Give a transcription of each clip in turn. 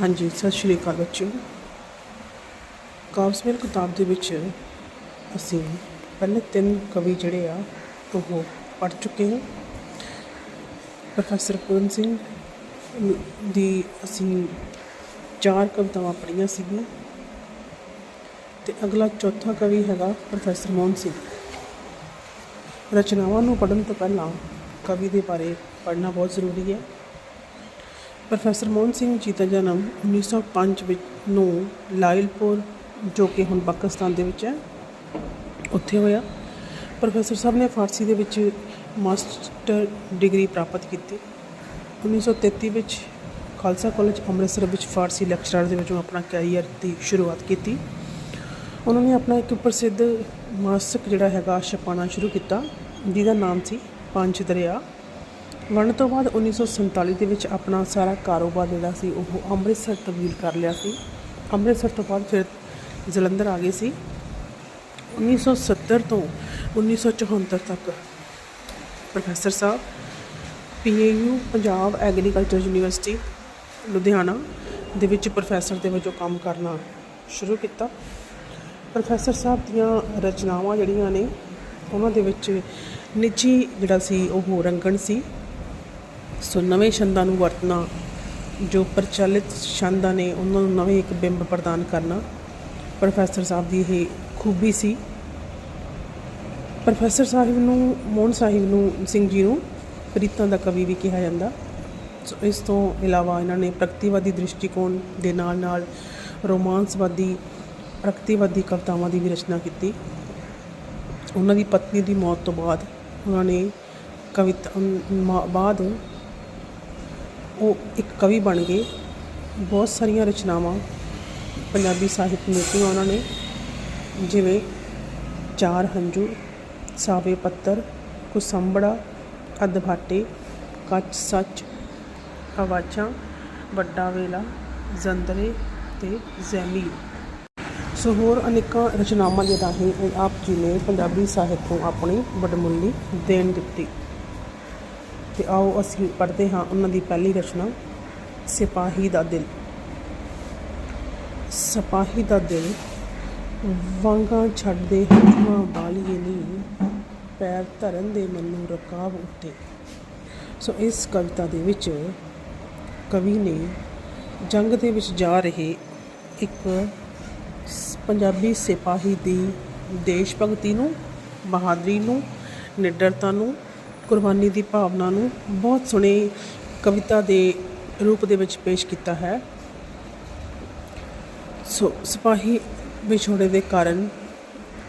ਹਾਂਜੀ, ਸਤਿ ਸ਼੍ਰੀ ਅਕਾਲ ਬੱਚਿਓ। ਕਾਵਸਮੇਲ ਕਿਤਾਬ ਦੇ ਵਿੱਚ ਅਸੀਂ ਪਹਿਲੇ ਤਿੰਨ ਕਵੀ ਜਿਹੜੇ ਆ, ਉਹ ਪੜ੍ਹ ਚੁੱਕੇ ਹਾਂ। ਪ੍ਰੋਫੈਸਰ ਪੂਰਨ ਸਿੰਘ ਦੀ ਅਸੀਂ ਚਾਰ ਕਵਿਤਾਵਾਂ ਪੜ੍ਹੀਆਂ ਸੀਗੀਆਂ ਤੇ ਅਗਲਾ ਚੌਥਾ ਕਵੀ ਹੈਗਾ ਪ੍ਰੋਫੈਸਰ ਮੋਹਨ ਸਿੰਘ। ਰਚਨਾਵਾਂ ਨੂੰ ਪੜ੍ਹਨ ਤੋਂ ਪਹਿਲਾਂ ਕਵੀ ਦੇ ਬਾਰੇ ਪੜ੍ਹਨਾ ਬਹੁਤ ਜ਼ਰੂਰੀ ਹੈ। ਪ੍ਰੋਫੈਸਰ ਮੋਹਨ ਸਿੰਘ ਜੀ ਦਾ ਜਨਮ 1905 ਵਿੱਚ ਨੂੰ ਲਾਇਲਪੁਰ, ਜੋ ਕਿ ਹੁਣ ਪਾਕਿਸਤਾਨ ਦੇ ਵਿੱਚ ਹੈ, ਉੱਥੇ ਹੋਇਆ। ਪ੍ਰੋਫੈਸਰ ਸਾਹਿਬ ਨੇ ਫਾਰਸੀ ਦੇ ਵਿੱਚ ਮਾਸਟਰ ਡਿਗਰੀ ਪ੍ਰਾਪਤ ਕੀਤੀ। 1933 ਵਿੱਚ ਖਾਲਸਾ ਕਾਲਜ ਅੰਮ੍ਰਿਤਸਰ ਵਿੱਚ ਫਾਰਸੀ ਲੈਕਚਰਰ ਦੇ ਵਜੋਂ ਆਪਣਾ ਕੈਰੀਅਰ ਦੀ ਸ਼ੁਰੂਆਤ ਕੀਤੀ। ਉਹਨਾਂ ਨੇ ਆਪਣਾ ਇੱਕ ਪ੍ਰਸਿੱਧ ਮਾਸਿਕ ਜਿਹੜਾ ਹੈਗਾ, ਛਪਾਉਣਾ ਸ਼ੁਰੂ ਕੀਤਾ, ਜਿਹਦਾ ਨਾਮ ਸੀ ਪੰਜ ਦਰਿਆ। ਵੰਡ ਤੋਂ ਬਾਅਦ 1947 ਦੇ ਵਿੱਚ ਆਪਣਾ ਸਾਰਾ ਕਾਰੋਬਾਰ ਜਿਹੜਾ ਸੀ, ਉਹ ਅੰਮ੍ਰਿਤਸਰ ਤਬਦੀਲ ਕਰ ਲਿਆ ਸੀ। ਅੰਮ੍ਰਿਤਸਰ ਤੋਂ ਬਾਅਦ ਫਿਰ ਜਲੰਧਰ ਆ ਗਏ ਸੀ। 1970 ਤੋਂ 1974 ਤੱਕ ਪ੍ਰੋਫੈਸਰ ਸਾਹਿਬ PAU Punjab agriculture university Ludhiana ਦੇ ਵਿੱਚ ਪ੍ਰੋਫੈਸਰ ਦੇ ਵਜੋਂ ਕੰਮ ਕਰਨਾ ਸ਼ੁਰੂ ਕੀਤਾ। ਪ੍ਰੋਫੈਸਰ ਸਾਹਿਬ ਦੀਆਂ ਰਚਨਾਵਾਂ ਜਿਹੜੀਆਂ ਨੇ, ਉਹਨਾਂ ਦੇ ਵਿੱਚ ਨਿੱਜੀ ਜਿਹੜਾ ਸੀ, ਉਹ ਰੰਗਣ ਸੀ। ਸੋ ਨਵੇਂ ਛੰਦਾਂ ਨੂੰ ਵਰਤਣਾ, ਜੋ ਪ੍ਰਚਲਿਤ ਛੰਦਾਂ ਨੇ, ਉਹਨਾਂ ਨੂੰ ਨਵੇਂ ਇੱਕ ਬਿੰਬ ਪ੍ਰਦਾਨ ਕਰਨਾ। ਪ੍ਰੋਫੈਸਰ ਸਾਹਿਬ ਦੀ ਇਹ ਖੂਬੀ ਸੀ। ਪ੍ਰੋਫੈਸਰ ਸਾਹਿਬ ਨੂੰ, ਮੋਹਨ ਸਾਹਿਬ ਨੂੰ, ਸਿੰਘ ਜੀ ਨੂੰ ਪ੍ਰੀਤਾਂ ਦਾ ਕਵੀ ਵੀ ਕਿਹਾ ਜਾਂਦਾ। ਸੋ ਇਸ ਤੋਂ ਇਲਾਵਾ ਇਹਨਾਂ ਨੇ ਪ੍ਰਗਤੀਵਾਦੀ ਦ੍ਰਿਸ਼ਟੀਕੋਣ ਦੇ ਨਾਲ ਨਾਲ ਰੋਮਾਂਸਵਾਦੀ, ਪ੍ਰਗਤੀਵਾਦੀ ਕਵਿਤਾਵਾਂ ਦੀ ਵੀ ਰਚਨਾ ਕੀਤੀ। ਉਹਨਾਂ ਦੀ ਪਤਨੀ ਦੀ ਮੌਤ ਤੋਂ ਬਾਅਦ ਉਹਨਾਂ ਨੇ ਕਵਿਤਾ ਬਾਅਦ ਉਹ ਇੱਕ ਕਵੀ ਬਣ ਗਏ। ਬਹੁਤ ਸਾਰੀਆਂ ਰਚਨਾਵਾਂ ਪੰਜਾਬੀ ਸਾਹਿਤ ਨੂੰ ਦਿੱਤੀਆਂ ਉਹਨਾਂ ਨੇ। ਜਿਵੇਂ ਚਾਰ ਹੰਝੂ, ਸਾਵੇ ਪੱਤਰ, ਕੁਸੰਬੜਾ ਅਧਭਾਟੇ ਕੱਚ ਸੱਚ, ਆਵਾਜ਼ਾਂ, ਵੱਡਾ ਵੇਲਾ, ਜ਼ੰਦਰੇ ਤੇ ਜ਼ੈਮੀ ਸੋ ਹੋਰ ਅਨੇਕਾਂ ਰਚਨਾਵਾਂ ਦੇ ਰਾਹੀਂ ਆਪ ਜੀ ਨੇ ਪੰਜਾਬੀ ਸਾਹਿਤ ਨੂੰ ਆਪਣੀ ਵਡਮੁੱਲੀ ਦੇਣ ਦਿੱਤੀ। ਤੇ ਆਓ ਅਸੀਂ ਪੜ੍ਹਦੇ ਹਾਂ ਉਹਨਾਂ ਦੀ ਪਹਿਲੀ ਰਚਨਾ, ਸਿਪਾਹੀ ਦਾ ਦਿਲ। ਸਿਪਾਹੀ ਦਾ ਦਿਲ ਵਾਂਗਾ ਛੱਡਦੇ ਹੰਝੂਆਂ ਵਾਲੀਏ ਨਹੀਂ ਪੈਰ ਧਰਨ ਦੇ ਮੈਨੂੰ ਰਕਾਬ ਉੱਤੇ। ਸੋ ਇਸ ਕਵਿਤਾ ਦੇ ਵਿੱਚ ਕਵੀ ਨੇ ਜੰਗ ਦੇ ਵਿੱਚ ਜਾ ਰਹੇ ਇੱਕ ਪੰਜਾਬੀ ਸਿਪਾਹੀ ਦੀ ਦੇਸ਼ ਭਗਤੀ ਨੂੰ, ਬਹਾਦਰੀ ਨੂੰ, ਨਿਡਰਤਾ ਨੂੰ ਕੁਰਬਾਨੀ ਦੀ ਭਾਵਨਾ ਨੂੰ ਬਹੁਤ ਸੋਹਣੇ ਕਵਿਤਾ ਦੇ ਰੂਪ ਦੇ ਵਿੱਚ ਪੇਸ਼ ਕੀਤਾ ਹੈ। ਸੋ, ਸਿਪਾਹੀ ਵਿਛੋੜੇ ਦੇ ਕਾਰਨ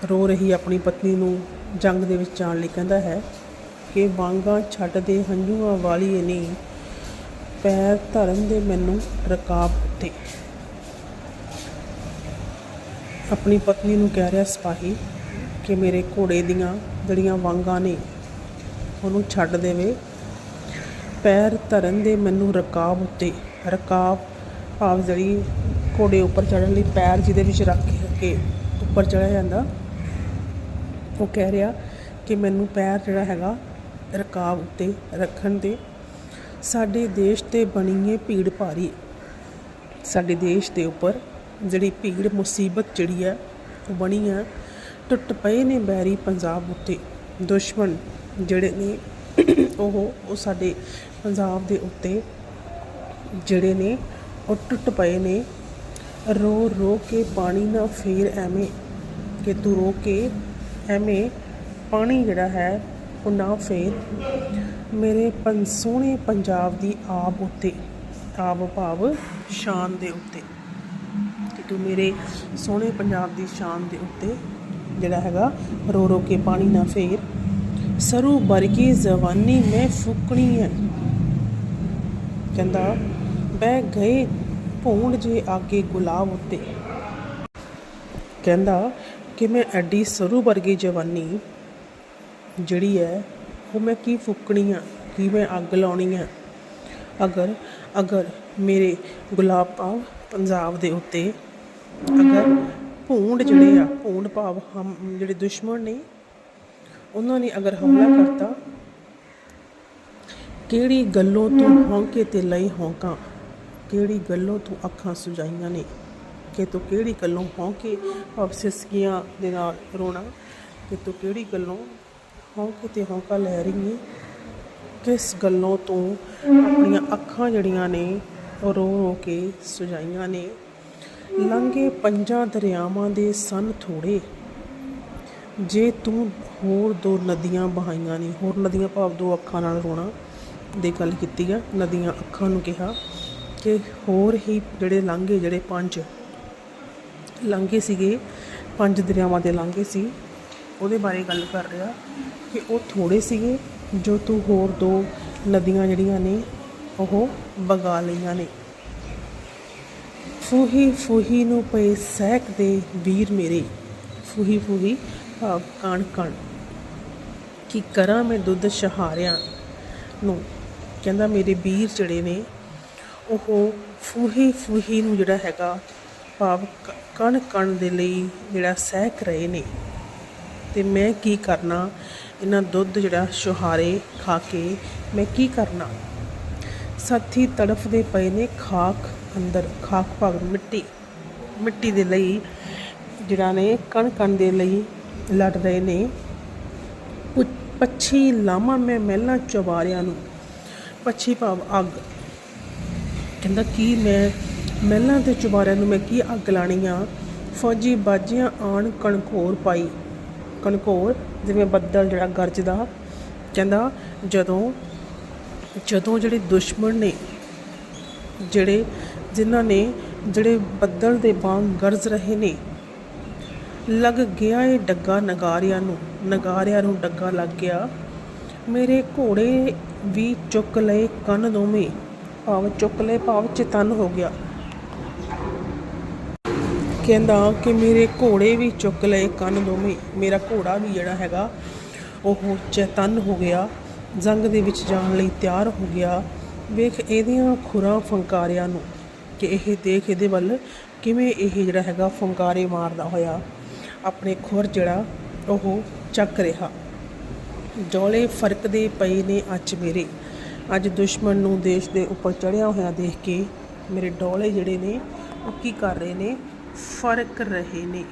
ਰੋ ਰਹੀ ਆਪਣੀ ਪਤਨੀ ਨੂੰ ਜੰਗ ਦੇ ਵਿੱਚ ਜਾਣ ਲਈ ਕਹਿੰਦਾ ਹੈ ਕਿ ਵਾਂਗਾ ਛੱਡ ਦੇ ਹੰਝੂਆਂ ਵਾਲੀਏ ਨੇ, ਪੈਰ ਧਰਨ ਦੇ ਮੈਨੂੰ ਰਕਾਬ ਉੱਤੇ ਆਪਣੀ ਪਤਨੀ ਨੂੰ ਕਹਿ ਰਿਹਾ ਸਿਪਾਹੀ ਕਿ ਮੇਰੇ ਘੋੜੇ ਦੀਆਂ ਜਿਹੜੀਆਂ ਵਾਂਗਾਂ ਨੇ। ਉਹਨੂੰ ਛੱਡ ਦੇਵੇ। ਪੈਰ ਧਰਨ ਦੇ ਮੈਨੂੰ ਰਕਾਬ ਉੱਤੇ, ਰਕਾਬ ਭਾਵ ਜਿਹੜੀ ਘੋੜੇ ਉੱਪਰ ਚੜ੍ਹਨ ਲਈ ਪੈਰ ਜਿਹਦੇ ਵਿੱਚ ਰੱਖ ਕੇ ਉੱਪਰ ਚੜਿਆ ਜਾਂਦਾ, ਉਹ ਕਹਿ ਰਿਹਾ ਕਿ ਮੈਨੂੰ ਪੈਰ ਜਿਹੜਾ ਹੈਗਾ ਰਕਾਬ ਉੱਤੇ ਰੱਖਣ ਦੇ। ਸਾਡੇ ਦੇਸ਼ ਤੇ ਬਣੀ ਏ ਭੀੜ ਭਾਰੀ। ਸਾਡੇ ਦੇਸ਼ ਦੇ ਉੱਪਰ ਜਿਹੜੀ ਭੀੜ, ਮੁਸੀਬਤ ਜਿਹੜੀ ਹੈ, ਉਹ ਬਣੀ ਹੈ। ਟੁੱਟ ਪਏ ਨੇ ਬੈਰੀ ਪੰਜਾਬ ਉੱਤੇ। ਦੁਸ਼ਮਣ ਜਿਹੜੇ ਨੇ ਉਹ ਉਹ ਸਾਡੇ ਪੰਜਾਬ ਦੇ ਉੱਤੇ ਜਿਹੜੇ ਨੇ, ਉਹ ਟੁੱਟ ਪਏ ਨੇ। ਰੋ ਰੋ ਕੇ ਪਾਣੀ ਨਾ ਫੇਰ ਐਵੇਂ, ਕਿ ਤੂੰ ਰੋ ਕੇ ਐਵੇਂ ਪਾਣੀ ਜਿਹੜਾ ਹੈ, ਉਹ ਨਾ ਫੇਰ। ਮੇਰੇ ਪੰ, ਸੋਹਣੇ ਪੰਜਾਬ ਦੀ ਆਬ ਉੱਤੇ, ਆਬ ਭਾਵ ਸ਼ਾਨ ਦੇ ਉੱਤੇ, ਕਿ ਤੂੰ ਮੇਰੇ ਸੋਹਣੇ ਪੰਜਾਬ ਦੀ ਸ਼ਾਨ ਦੇ ਉੱਤੇ ਜਿਹੜਾ ਹੈਗਾ, ਰੋ ਰੋ ਕੇ ਪਾਣੀ ਨਾ ਫੇਰ। ਸਰੂ ਵਰਗੀ ਜ਼ਵਾਨੀ ਮੈਂ ਫੁਕਣੀ ਹੈ ਕਹਿੰਦਾ, ਬਹਿ ਗਏ ਭੂੰਡ ਜੇ ਆਗੇ ਗੁਲਾਬ ਉੱਤੇ। ਕਹਿੰਦਾ ਕਿ ਮੈਂ ਐਡੀ ਸਰੂ ਵਰਗੀ ਜਵਾਨੀ ਜਿਹੜੀ ਹੈ ਉਹ ਮੈਂ ਕੀ ਫੁਕਣੀ ਆ? ਕੀ ਮੈਂ ਅੱਗ ਲਾਉਣੀ ਆ? ਅਗਰ ਅਗਰ ਮੇਰੇ ਗੁਲਾਬ ਭਾਵ ਪੰਜਾਬ ਦੇ ਉੱਤੇ ਅਗਰ ਭੂੰਡ ਜਿਹੜੇ ਆ, ਭੂੰਡ ਭਾਵ ਹਮ, ਜਿਹੜੇ ਦੁਸ਼ਮਣ ਨੇ ਉਹਨਾਂ ਨੇ ਅਗਰ ਹਮਲਾ ਕਰਤਾ ਕਿਹੜੀ ਗੱਲੋਂ ਤੂੰ ਹੌਂਕੇ ਤੇ ਲਈ ਹੌਂਕਾਂ? ਕਿਹੜੀ ਗੱਲੋਂ ਤੂੰ ਅੱਖਾਂ ਸੁਜਾਈਆਂ ਨੇ? ਕਿ ਤੂੰ ਕਿਹੜੀ ਗੱਲੋਂ ਹੌਂਕੇ ਭਾਵ ਸਿਸਕੀਆਂ ਦੇ ਨਾਲ ਰੋਣਾ? ਕਿ ਤੂੰ ਕਿਹੜੀ ਗੱਲੋਂ ਹੌਂਕੇ ਤੇ ਹੌਂਕਾ ਲੈ ਰਹੀ ਹੈ ਕਿਸ ਗੱਲੋਂ ਤੂੰ ਆਪਣੀਆਂ ਅੱਖਾਂ ਜਿਹੜੀਆਂ ਨੇ ਉਹ ਰੋ ਰੋ ਕੇ ਸੁਜਾਈਆਂ ਨੇ? ਲੰਘੇ ਪੰਜਾਂ ਦਰਿਆਵਾਂ ਦੇ ਸਨ ਥੋੜੇ। ਜੇ ਤੂੰ ਹੋਰ ਦੋ ਨਦੀਆਂ ਬਹਾਈਆਂ ਨੇ, ਹੋਰ ਨਦੀਆਂ ਭਾਵ ਦੋ ਅੱਖਾਂ ਨਾਲ ਰੋਣਾ ਦੀ ਗੱਲ ਕੀਤੀ ਆ, ਨਦੀਆਂ ਅੱਖਾਂ ਨੂੰ ਕਿਹਾ ਕਿ ਹੋਰ ਹੀ ਜਿਹੜੇ ਲਾਂਘੇ, ਜਿਹੜੇ ਪੰਜ ਲਾਂਘੇ ਸੀਗੇ, ਪੰਜ ਦਰਿਆਵਾਂ ਦੇ ਲਾਂਘੇ ਸੀ, ਉਹਦੇ ਬਾਰੇ ਗੱਲ ਕਰ ਰਿਹਾ ਕਿ ਉਹ ਥੋੜੇ ਸੀਗੇ ਜੋ ਤੂੰ ਹੋਰ ਦੋ ਨਦੀਆਂ ਜਿਹੜੀਆਂ ਨੇ, ਉਹ ਵਗਾ ਲਈਆਂ ਨੇ। ਫੂਹੀ ਫੂਹੀ ਨੂੰ ਪਏ ਸਹਿਕ ਦੇ ਵੀਰ ਮੇਰੇ ਫੂਹੀ ਫੂਹੀ ਭਾਵ ਕਣ ਕਣ ਕੀ ਕਰਾਂ ਮੈਂ ਦੁੱਧ ਸ਼ਹਾਰਿਆਂ ਨੂੰ। ਕਹਿੰਦਾ ਮੇਰੇ ਵੀਰ ਜਿਹੜੇ ਨੇ, ਉਹ ਫੂਹੀ ਫੂਹੀ ਨੂੰ ਜਿਹੜਾ ਹੈਗਾ ਭਾਵ ਕ- ਕਣ ਕਣ ਦੇ ਲਈ ਜਿਹੜਾ ਸਹਿਕ ਰਹੇ ਨੇ। ਤੇ ਮੈਂ ਕੀ ਕਰਨਾ? ਇਹਨਾਂ ਦੁੱਧ ਜਿਹੜਾ ਸ਼ੁਹਾਰੇ ਖਾ ਕੇ ਮੈਂ ਕੀ ਕਰਨਾ? ਸਾਥੀ ਤੜਫਦੇ ਪਏ ਨੇ ਖਾਕ ਅੰਦਰ, ਖਾਕ ਭਾਗ ਮਿੱਟੀ ਮਿੱਟੀ ਦੇ ਲਈ ਜਿਹੜਾ ਨੇ ਕਣ ਕਣ ਦੇ ਲਈ ਲੜ ਰਹੇ ਨੇ। ਪੁ- ਪੱਛੀ ਲਾਵਾਂ ਮੈਂ ਮਹਿਲਾਂ ਚੁਬਾਰਿਆਂ ਨੂੰ। ਪੱਛੀ ਭਾਵ ਅੱਗ। ਕਹਿੰਦਾ, ਕੀ ਮੈਂ ਮਹਿਲਾਂ ਤੇ ਚੁਬਾਰਿਆਂ ਨੂੰ ਮੈਂ ਕੀ ਅੱਗ ਲਾਣੀ ਆ? ਫੌਜੀ ਬਾਜੀਆਂ ਆਣ ਕਣਕੋਰ ਪਾਈ। ਕਣਕੋਰ ਜਿਵੇਂ ਬੱਦਲ ਜਿਹੜਾ ਗਰਜਦਾ। ਕਹਿੰਦਾ, ਜਦੋਂ ਜਦੋਂ ਜਿਹੜੇ ਦੁਸ਼ਮਣ ਨੇ, ਜਿਹੜੇ, ਜਿਨ੍ਹਾਂ ਨੇ ਜਿਹੜੇ ਬੱਦਲ ਦੇ ਵਾਂਗ ਗਰਜ ਰਹੇ ਨੇ ਲੱਗ ਗਿਆ ਏ ਡੱਗਾ ਨਗਾਰਿਆਂ ਨੂੰ ਨਗਾਰਿਆਂ ਨੂੰ ਡੱਗਾ ਲੱਗ ਗਿਆ। ਮੇਰੇ ਘੋੜੇ ਵੀ ਚੁੱਕ ਲਏ ਕੰਨ ਦੋਵੇਂ, ਭਾਵ ਚੁੱਕ ਲਏ, ਭਾਵ ਚੇਤਨ ਹੋ ਗਿਆ। ਕਹਿੰਦਾ ਕਿ ਮੇਰੇ ਘੋੜੇ ਵੀ ਚੁੱਕ ਲਏ ਕੰਨ ਦੋਵੇਂ, ਮੇਰਾ ਘੋੜਾ ਵੀ ਜਿਹੜਾ ਹੈਗਾ, ਉਹ ਚੇਤਨ ਹੋ ਗਿਆ। ਜੰਗ ਦੇ ਵਿੱਚ ਜਾਣ ਲਈ ਤਿਆਰ ਹੋ ਗਿਆ। ਵੇਖ ਇਹਦੀਆਂ ਖੁਰਾਂ ਫੰਕਾਰਿਆਂ ਨੂੰ, ਕਿ ਇਹ ਦੇਖ ਇਹਦੇ ਵੱਲ ਕਿਵੇਂ ਇਹ ਜਿਹੜਾ ਹੈਗਾ ਫੰਕਾਰੇ ਮਾਰਦਾ ਹੋਇਆ। ਆਪਣੇ ਖੁਰ ਜਿਹੜਾ ਉਹ ਚੱਕ ਰਿਹਾ। ਡੋਲੇ ਫਰਕਦੇ ਪਏ ਨੇ ਅੱਜ ਮੇਰੇ। ਅੱਜ ਦੁਸ਼ਮਣ ਨੂੰ ਦੇਸ਼ ਦੇ ਉੱਪਰ ਚੜਿਆ ਹੋਇਆ ਦੇਖ ਕੇ ਮੇਰੇ ਡੋਲੇ ਜਿਹੜੇ ਨੇ, ਉਹ ਕੀ ਕਰ ਰਹੇ ਨੇ? ਫ਼ਰਕ ਰਹੇ ਨੇ।